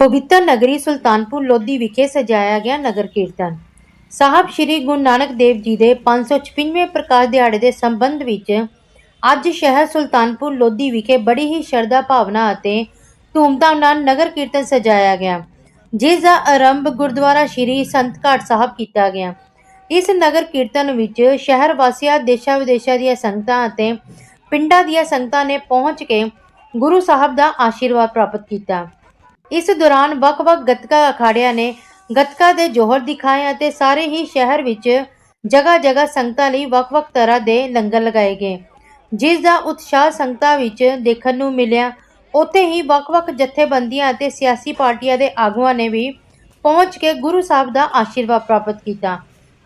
ਪਵਿੱਤਰ ਨਗਰੀ ਸੁਲਤਾਨਪੁਰ ਲੋਧੀ ਵਿਖੇ ਸਜਾਇਆ ਗਿਆ ਨਗਰ ਕੀਰਤਨ। ਸਾਹਿਬ ਸ੍ਰੀ ਗੁਰੂ ਨਾਨਕ ਦੇਵ ਜੀ ਦੇ 556ਵੇਂ ਪ੍ਰਕਾਸ਼ ਦਿਹਾੜੇ ਦੇ ਸੰਬੰਧ ਵਿੱਚ ਅੱਜ ਸ਼ਹਿਰ ਸੁਲਤਾਨਪੁਰ ਲੋਧੀ ਵਿਖੇ ਬੜੀ ਹੀ ਸ਼ਰਧਾ ਭਾਵਨਾ ਅਤੇ ਧੂਮਧਾਮ ਨਾਲ ਨਗਰ ਕੀਰਤਨ ਸਜਾਇਆ ਗਿਆ, ਜਿਸ ਦਾ ਆਰੰਭ ਗੁਰਦੁਆਰਾ ਸ੍ਰੀ ਸੰਤ ਘਾਟ ਸਾਹਿਬ ਕੀਤਾ ਗਿਆ। ਇਸ ਨਗਰ ਕੀਰਤਨ ਵਿੱਚ ਸ਼ਹਿਰ ਵਾਸੀਆਂ, ਦੇਸ਼ਾਂ ਵਿਦੇਸ਼ਾਂ ਦੀਆਂ ਸੰਗਤਾਂ ਅਤੇ ਪਿੰਡਾਂ ਦੀਆਂ ਸੰਗਤਾਂ ਨੇ ਪਹੁੰਚ ਕੇ ਗੁਰੂ ਸਾਹਿਬ ਦਾ ਆਸ਼ੀਰਵਾਦ ਪ੍ਰਾਪਤ ਕੀਤਾ। ਇਸ ਦੌਰਾਨ ਵੱਖ-ਵੱਖ ਗੱਤਕਾ ਅਖਾੜਿਆਂ ਨੇ ਗੱਤਕਾ ਦੇ ਜੋਹਰ ਦਿਖਾਏ ਅਤੇ ਸਾਰੇ ਹੀ ਸ਼ਹਿਰ ਵਿੱਚ ਜਗ੍ਹਾ-ਜਗ੍ਹਾ ਸੰਗਤਾਂ ਲਈ ਵੱਖ-ਵੱਖ ਤਰ੍ਹਾਂ ਦੇ ਲੰਗਰ ਲਗਾਏ ਗਏ। ਜਿਸ ਦਾ ਉਤਸ਼ਾਹ ਸੰਗਤਾਂ ਵਿੱਚ ਦੇਖਣ ਨੂੰ ਮਿਲਿਆ, ਉੱਥੇ ਹੀ ਵੱਖ-ਵੱਖ ਜਥੇਬੰਦੀਆਂ ਅਤੇ ਸਿਆਸੀ ਪਾਰਟੀਆਂ ਦੇ ਆਗੂਆਂ ਨੇ ਵੀ ਪਹੁੰਚ ਕੇ ਗੁਰੂ ਸਾਹਿਬ ਦਾ ਆਸ਼ੀਰਵਾਦ ਪ੍ਰਾਪਤ ਕੀਤਾ।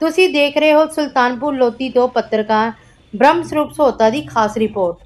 ਤੁਸੀਂ ਦੇਖ ਰਹੇ ਹੋ ਸੁਲਤਾਨਪੁਰ ਲੋਧੀ ਤੋਂ ਪੱਤਰਕਾਰ ਬ੍ਰਹਮ ਸਰੂਪ ਸੋਤਾ ਦੀ ਖਾਸ ਰਿਪੋਰਟ।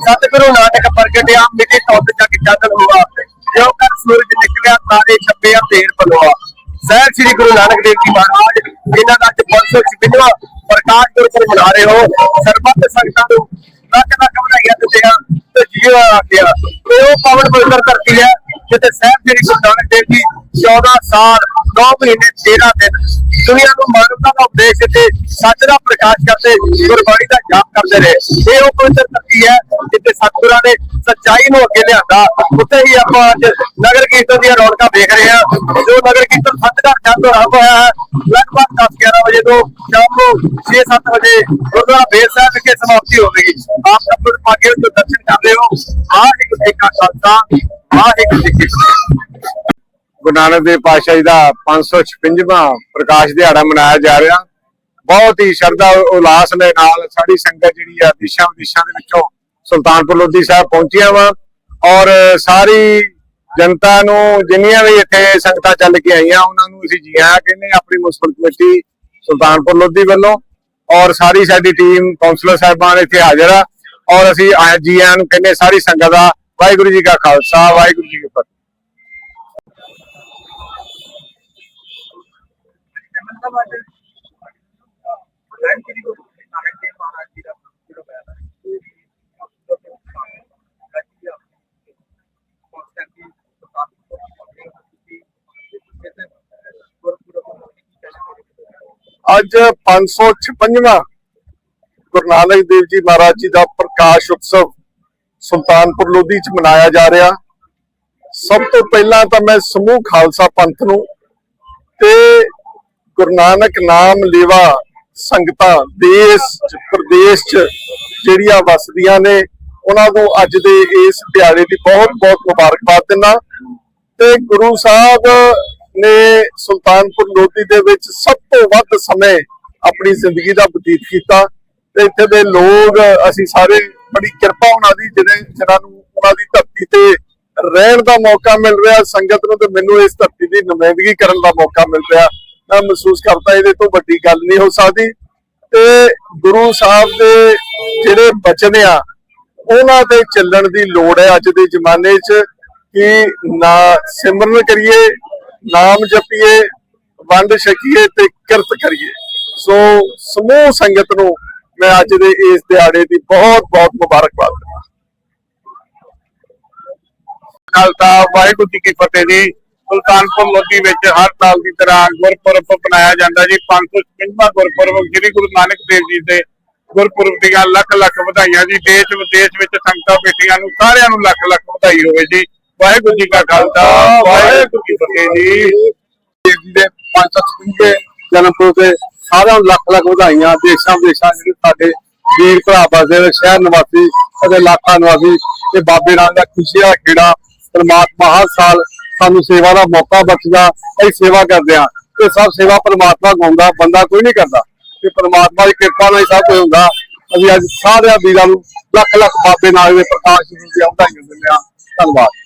ਸਤਿਗੁਰੂ ਨਾਨਕ ਪ੍ਰਗਟਿਆ ਮਿੱਟੀ ਤੁਧ ਜਗ ਚਾਨਣ ਹੋਆ ਜਿਉ ਕਰ ਸੂਰਜ ਨਿਕਲਿਆ, ਤਾਰੇ ਛੱਪਿਆ ਤੇਰ ਪਲੋਆ ਸਹਿਬ ਸ੍ਰੀ ਗੁਰੂ ਨਾਨਕ ਦੇਵ ਜੀ ਮਹਾਰਾਜ, ਜਿਨ੍ਹਾਂ ਦਾ ਅੱਜ 556ਵਾਂ ਪ੍ਰਕਾਸ਼ ਗੁਰਪੁਰਬ ਮਨਾ ਰਹੇ ਹੋ, ਸਰਬੱਤ ਸੰਗਤਾਂ ਨੂੰ ਲੱਖ ਲੱਖ ਵਧਾਈਆਂ ਦਿੰਦੇ ਹਾਂ ਤੇ ਜੀਓ ਆਖਿਆ ਉਹ ਪਾਵਨ ਪਵਿੱਤਰ ਧਰਤੀ ਹੈ, ਜਿੱਥੇ ਸਹਿਬ ਸ੍ਰੀ ਗੁਰੂ ਨਾਨਕ ਦੇਵ ਜੀ 14 ਸਾਲ 9 ਮਹੀਨੇ 13 ਦਿਨ ਦੁਨੀਆ ਨੂੰ ਮਾਨਵਤਾ ਦਾ ਉਪਦੇਸ਼ ਦਿੱਤੇ, ਸੱਚ ਦਾ ਪ੍ਰਕਾਸ਼ ਕਰਦੇ, ਗੁਰਬਾਣੀ ਦਾ ਜਾਪ ਕਰਦੇ ਰਹੇ। ਇਹ ਉਹ ਪਵਿੱਤਰ ਧਰਤੀ ਹੈ ਜਿੱਥੇ ਸਤਿਗੁਰਾਂ ਨੇ ਸੱਚਾਈ ਨੂੰ ਅੱਗੇ ਲਿਆਂਦਾ। ਉੱਥੇ ਹੀ ਆਪਾਂ ਅੱਜ ਨਗਰ ਕੀਰਤਨ ਦੀਆਂ ਰੌਣਕਾਂ ਦੇਖ ਰਹੇ ਹਾਂ। ਜੋ ਨਗਰ ਕੀਰਤਨ ਸੱਚਘਰ ਚੰਦ ਤੋਂ ਆਰੰਭ ਹੋਇਆ ਹੈ, ਲਗਭਗ 10 11 ਵਜੇ ਤੋਂ ਸ਼ਾਮ ਨੂੰ 6-7 ਵਜੇ ਗੁਰਦੁਆਰਾ ਬੇਰ ਸਾਹਿਬ ਵਿਖੇ ਸਮਾਪਤੀ ਹੋਵੇਗੀ ਆਪ ਸਭ ਨੂੰ ਪਾਗੇ ਜੋ ਦਰਸ਼ਨ ਕਰਦੇ ਹੋ। ਆਹ ਇੱਕ ਇੱਕ ਖਾਲਸਾ ਆਹ ਇੱਕ ਸਿੱਖ ਗੁਰੂ ਨਾਨਕ ਦੇਵ ਪਾਤਸ਼ਾਹ ਜੀ ਦਾ 556ਵਾਂ ਪ੍ਰਕਾਸ਼ ਦਿਹਾੜਾ ਮਨਾਇਆ ਜਾ ਰਿਹਾ। ਬਹੁਤ ਹੀ ਸ਼ਰਧਾ, ਉਲਾਸ ਦੇ ਨਾਲ ਸਾਡੀ ਸੰਗਤ ਜਿਹੜੀ ਆ ਦਿਸ਼ਾ ਵਿਦਿਸ਼ਾ ਦੇ ਵਿੱਚੋਂ ਸੁਲਤਾਨਪੁਰ ਲੋਧੀ ਸਾਹਿਬ ਪਹੁੰਚੀਆਂ ਵਾ ਔਰ ਸਾਰੀ ਜਨਤਾ ਨੂੰ ਜਿੰਨੀਆਂ ਵੀ ਇੱਥੇ ਸੰਗਤਾਂ ਚੱਲ ਕੇ ਆਈਆਂ, ਉਹਨਾਂ ਨੂੰ ਅਸੀਂ ਜੀ ਆਇਆਂ ਕਹਿੰਦੇ ਆਪਣੀ ਮੁਸਲਿਮ ਕਮੇਟੀ ਸੁਲਤਾਨਪੁਰ ਲੋਧੀ ਵੱਲੋਂ ਔਰ ਸਾਰੀ ਸਾਡੀ ਟੀਮ ਕਾਉਂਸਲਰ ਸਾਹਿਬਾਨ ਇੱਥੇ ਹਾਜ਼ਰ ਆ ਔਰ ਅਸੀਂ ਆ- ਜੀ ਆਇਆਂ ਨੂੰ ਕਹਿੰਦੇ ਸਾਰੀ ਸੰਗਤ ਦਾ ਵਾਹਿਗੁਰੂ ਜੀ ਕਾ ਖਾਲਸਾ, ਵਾਹਿਗੁਰੂ ਜੀ ਕੀ ਫਤਿਹ। ਅੱਜ 556ਵਾਂ ਗੁਰੂ ਨਾਨਕ ਦੇਵ ਜੀ ਮਹਾਰਾਜ ਜੀ ਦਾ ਪ੍ਰਕਾਸ਼ ਉਤਸਵ ਸੁਲਤਾਨਪੁਰ ਲੋਧੀ ਚ ਮਨਾਇਆ ਜਾ ਰਿਹਾ। ਸਭ ਤੋਂ ਪਹਿਲਾਂ ਤਾਂ ਮੈਂ ਸਮੂਹ ਖਾਲਸਾ ਪੰਥ ਨੂੰ ਤੇ ਗੁਰੂ ਨਾਨਕ ਨਾਮ ਲੇਵਾ ਸੰਗਤਾਂ ਦੇਸ਼ ਚ, ਪ੍ਰਦੇਸ਼ ਚ ਜਿਹੜੀਆਂ ਵਸਦੀਆਂ ਨੇ, ਉਹਨਾਂ ਨੂੰ ਅੱਜ ਦੇ ਇਸ ਦਿਹਾੜੇ ਦੀ ਬਹੁਤ ਬਹੁਤ ਮੁਬਾਰਕਬਾਦ ਦਿੰਦਾ। ਤੇ ਗੁਰੂ ਸਾਹਿਬ ਨੇ ਸੁਲਤਾਨਪੁਰ ਲੋਧੀ ਦੇ ਵਿੱਚ ਸਭ ਤੋਂ ਵੱਧ ਸਮੇਂ ਆਪਣੀ ਜ਼ਿੰਦਗੀ ਦਾ ਬਤੀਤ ਕੀਤਾ। ਤੇ ਇੱਥੇ ਦੇ ਲੋਕ, ਅਸੀਂ ਸਾਰੇ ਬੜੀ ਕਿਰਪਾ ਉਹਨਾਂ ਦੀ ਜਿਹੜੇ ਜਿਹਨਾਂ ਨੂੰ ਉਹਨਾਂ ਦੀ ਧਰਤੀ ਤੇ ਰਹਿਣ ਦਾ ਮੌਕਾ ਮਿਲ ਰਿਹਾ, ਸੰਗਤ ਨੂੰ ਤੇ ਮੈਨੂੰ ਇਸ ਧਰਤੀ ਦੀ ਨੁਮਾਇੰਦਗੀ ਕਰਨ ਦਾ ਮੌਕਾ ਮਿਲ ਰਿਹਾ। ਮੈਂ ਮਹਿਸੂਸ ਕਰਦਾ ਇਹਦੇ ਤੋਂ ਵੱਡੀ ਗੱਲ ਨਹੀਂ ਹੋ ਸਕਦੀ। ਤੇ ਗੁਰੂ ਸਾਹਿਬ ਦੇ ਜਿਹੜੇ ਬਚਨ ਆ, ਉਹਨਾਂ ਤੇ ਚੱਲਣ ਦੀ ਲੋੜ ਹੈ ਅੱਜ ਦੇ ਜ਼ਮਾਨੇ 'ਚ ਕਿ ਨਾ ਸਿਮਰਨ ਕਰੀਏ, ਨਾਮ ਜਪੀਏ, ਵੰਡ ਛਕੀਏ ਤੇ ਕਿਰਤ ਕਰੀਏ। ਸੋ ਸਮੂਹ ਸੰਗਤ ਨੂੰ ਮੈਂ ਅੱਜ ਦੇ ਇਸ ਦਿਹਾੜੇ ਦੀ ਬਹੁਤ ਬਹੁਤ ਮੁਬਾਰਕਬਾਦ ਦਿੰਦਾ। ਖਾਲਸਾ ਵਾਹਿਗੁਰੂ ਜੀ ਕੀ ਫਤਿਹ ਜੀ। ਸੁਲਤਾਨਪੁਰ ਲੋਧੀ ਵਿੱਚ ਹਰ ਸਾਲ ਦੀ ਤਰ੍ਹਾਂ ਗੁਰਪੁਰਬ ਮਨਾਇਆ ਜਾਂਦਾ ਜੀ। 555ਵਾਂ ਗੁਰਪੁਰਬ ਸ੍ਰੀ ਗੁਰੂ ਨਾਨਕ ਦੇਵ ਜੀ ਦੇ ਗੁਰਪੁਰਬ ਦੀਆਂ ਲੱਖ ਲੱਖ ਵਧਾਈਆਂ ਜੀ। ਦੇਸ਼ ਵਿਦੇਸ਼ ਵਿੱਚ ਸੰਗਤਾਂ ਬੈਠੀਆਂ ਨੂੰ ਸਾਰਿਆਂ ਨੂੰ ਲੱਖ ਲੱਖ ਵਧਾਈ ਹੋਵੇ ਜੀ। ਵਾਹਿਗੁਰੂ ਜੀ ਕਾ ਖਾਲਸਾ, ਵਾਹਿਗੁਰੂ ਜੀ ਫਤਿਹ ਜੀ। ਦੇਵ ਦੇ 555 ਜਨਮ ਦਿਨ ਤੇ ਸਾਰਿਆਂ ਨੂੰ ਲੱਖ ਲੱਖ ਵਧਾਈਆਂ। ਦੇਸ਼ਾਂ ਵਿਦੇਸ਼ਾਂ ਜਿਹੜੇ ਸਾਡੇ ਵੀਰ ਭਰਾ ਬਸਦੇ ਨੇ, ਸ਼ਹਿਰ ਨਿਵਾਸੀ ਅਤੇ ਇਲਾਕਾ ਨਿਵਾਸੀ ਤੇ ਬਾਬੇ ਨਾਨਕ ਦਾ ਖੁਸ਼ੀ ਖੇੜਾ ਪਰਮਾਤਮਾ ਹਰ ਸਾਲ ਸਾਨੂੰ ਸੇਵਾ ਦਾ ਮੌਕਾ ਬਖਸ਼ਦਾ, ਅਸੀਂ ਸੇਵਾ ਕਰਦੇ ਹਾਂ ਤੇ ਸਭ ਸੇਵਾ ਪਰਮਾਤਮਾ ਗਾਉਂਦਾ, ਬੰਦਾ ਕੋਈ ਨਹੀਂ ਕਰਦਾ। ਤੇ ਪਰਮਾਤਮਾ ਦੀ ਕਿਰਪਾ ਨਾਲ ਹੀ ਸਭ ਕੁਝ ਹੁੰਦਾ। ਅਸੀਂ ਅੱਜ ਸਾਰਿਆਂ ਵੀਰਾਂ ਨੂੰ ਲੱਖ ਲੱਖ ਬਾਬੇ ਨਾਲ ਦੇ ਪ੍ਰਕਾਸ਼ ਨੂੰ ਵਧਾਈਆਂ ਦਿੰਦੇ ਹਾਂ। ਧੰਨਵਾਦ।